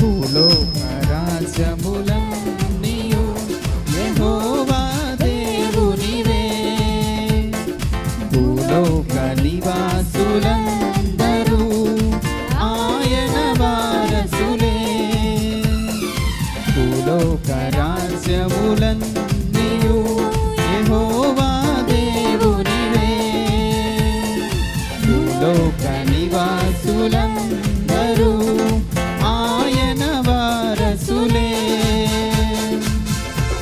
భూలోక రాజ్యములన్నీయు యెహోవా దేవునివే. భూలోక నివాసులందరూ ఆయన వారసులే. భూలోక రాజ్యములన్నీయు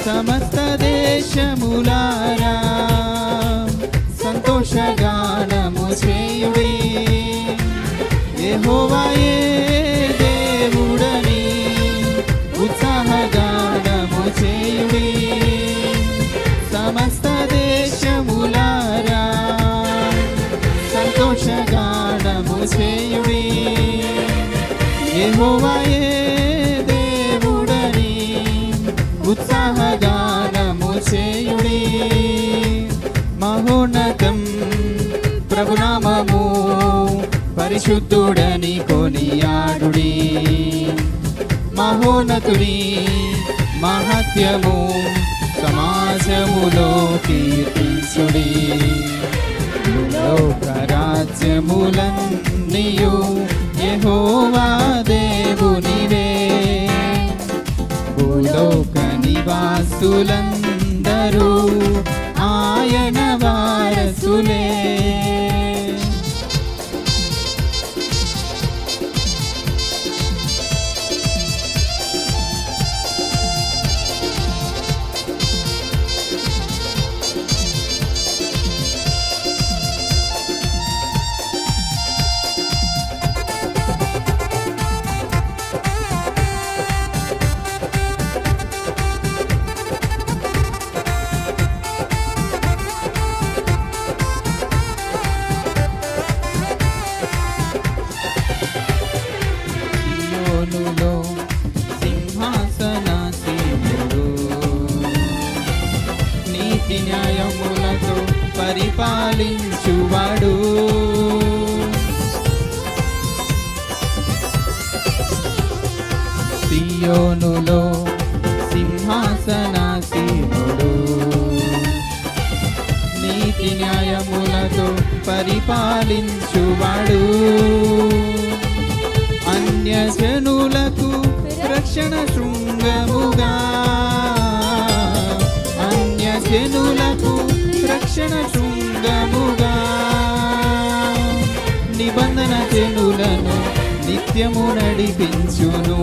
సమస్త దేశములారా సంతోషగానము చేయుడి. ఏ దేవుడని చేయుడి మహోన్నతం ప్రభునామము పరిశుద్ధుడని కొనియాడుడి. మహోన్నతుని మహత్యము సమాజములో కీర్తించుడి. లోక రాజ్యములన్నీయు యెహోవా దేవునివే. భూలోక నివాసులన్నీ ఆయన పరిపాలించువాడు సియోనులో సింహాసనాసీనుడు. నీతి న్యాయములతో పరిపాలించువాడు. అన్యజనులకు రక్షణ శృంగముగా. అన్యజనులకు రక్షణ రక్షణ శృంగముగా నిబంధన జనులను నిత్యము నడిపించును.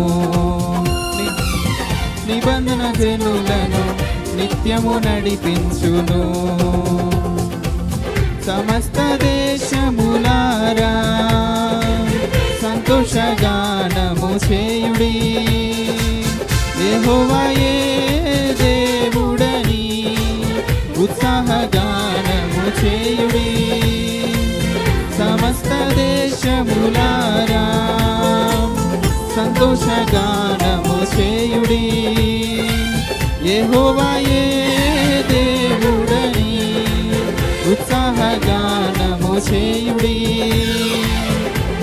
నిబంధన జనులను నిత్యము నడిపించును. సమస్త దేశములారా సంతోషగానము చేయుడి. యెహోవాయే ప్రియములారా సంతోషగానము చేయుడి. ఏహోవాయే దేవుడని ఉత్సాహగానము చేయుడి.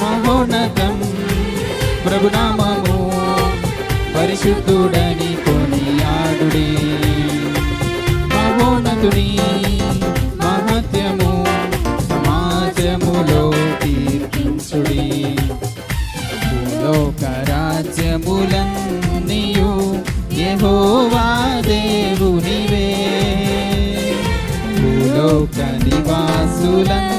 మహోన్నతం ప్రభునామము పరిశుద్ధుడని కొనియాడుడి. మహోన్నతుని భూలోక రాజ్యములన్నీయు యెహోవా దేవునివే. భూలోక నివాసులందరూ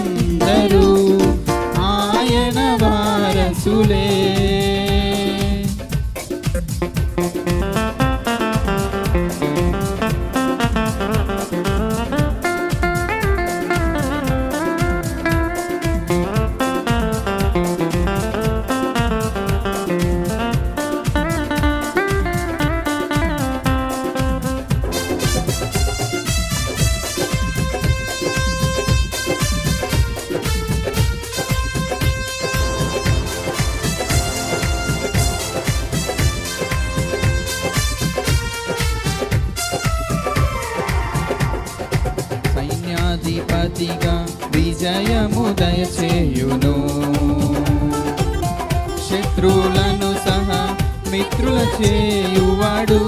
దయచేయును శత్రువులను సహా మిత్రుల చేయువాడు.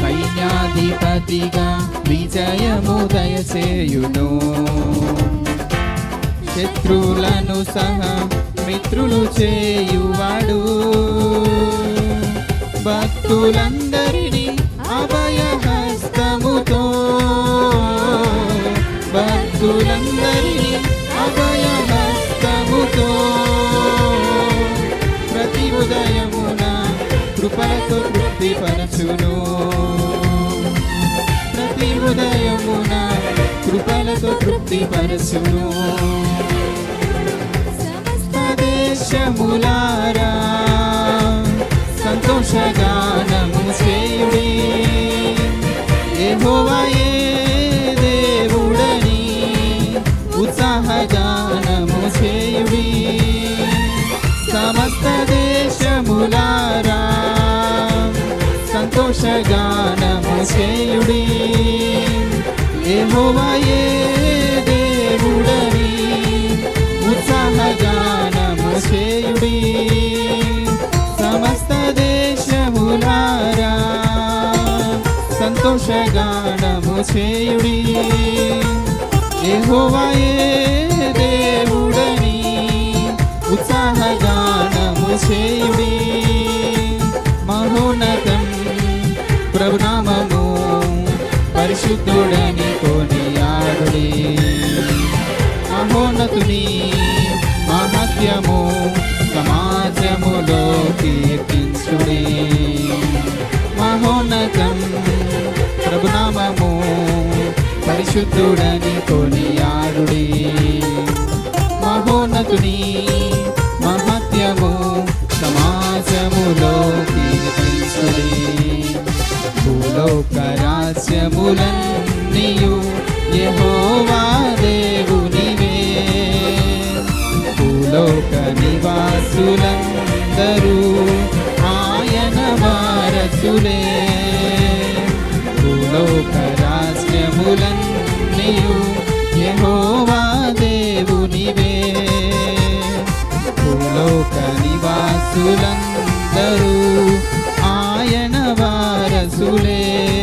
సైన్యాధిపతిగా విజయము దయచేయును. శత్రువులను సహా మిత్రులు చేయువాడు. భక్తులను కృపలతో తృప్తి పరచును. ప్రతి ఉదయమున కృపలతో తృప్తి తృప్తిపరచును దేశములారా సంతోషగానము చేయుడి. ఏ సంతోషగానము చేయుడి యెహోవాయే దేవుడని ఉత్సాహగానము చేయుడి సమస్త దేశములారా సంతోషగానము చేయుడి యెహోవాయే దేవుడని ఉత్సాహగానము చేయుడి మహోన్నతం ప్రభునామము. పరిశుద్ధుడని కొనియాడుడి మహోన్నతుని మహత్యము సమాజములో కీర్తించుడి. మహోన్నతం ప్రభునామము పరిశుద్ధుడని కొనియాడుడి మహోన్నతుని రాజ్యములన్నీయు యెహోవా దేవునివే. భూలోక నివాసులందరూ ఆయన వారసులే. భూలోక రాజ్యములన్నీయు యెహోవా దేవునివే. భూలోక నివాసులందరూ ఆయన వారసులే.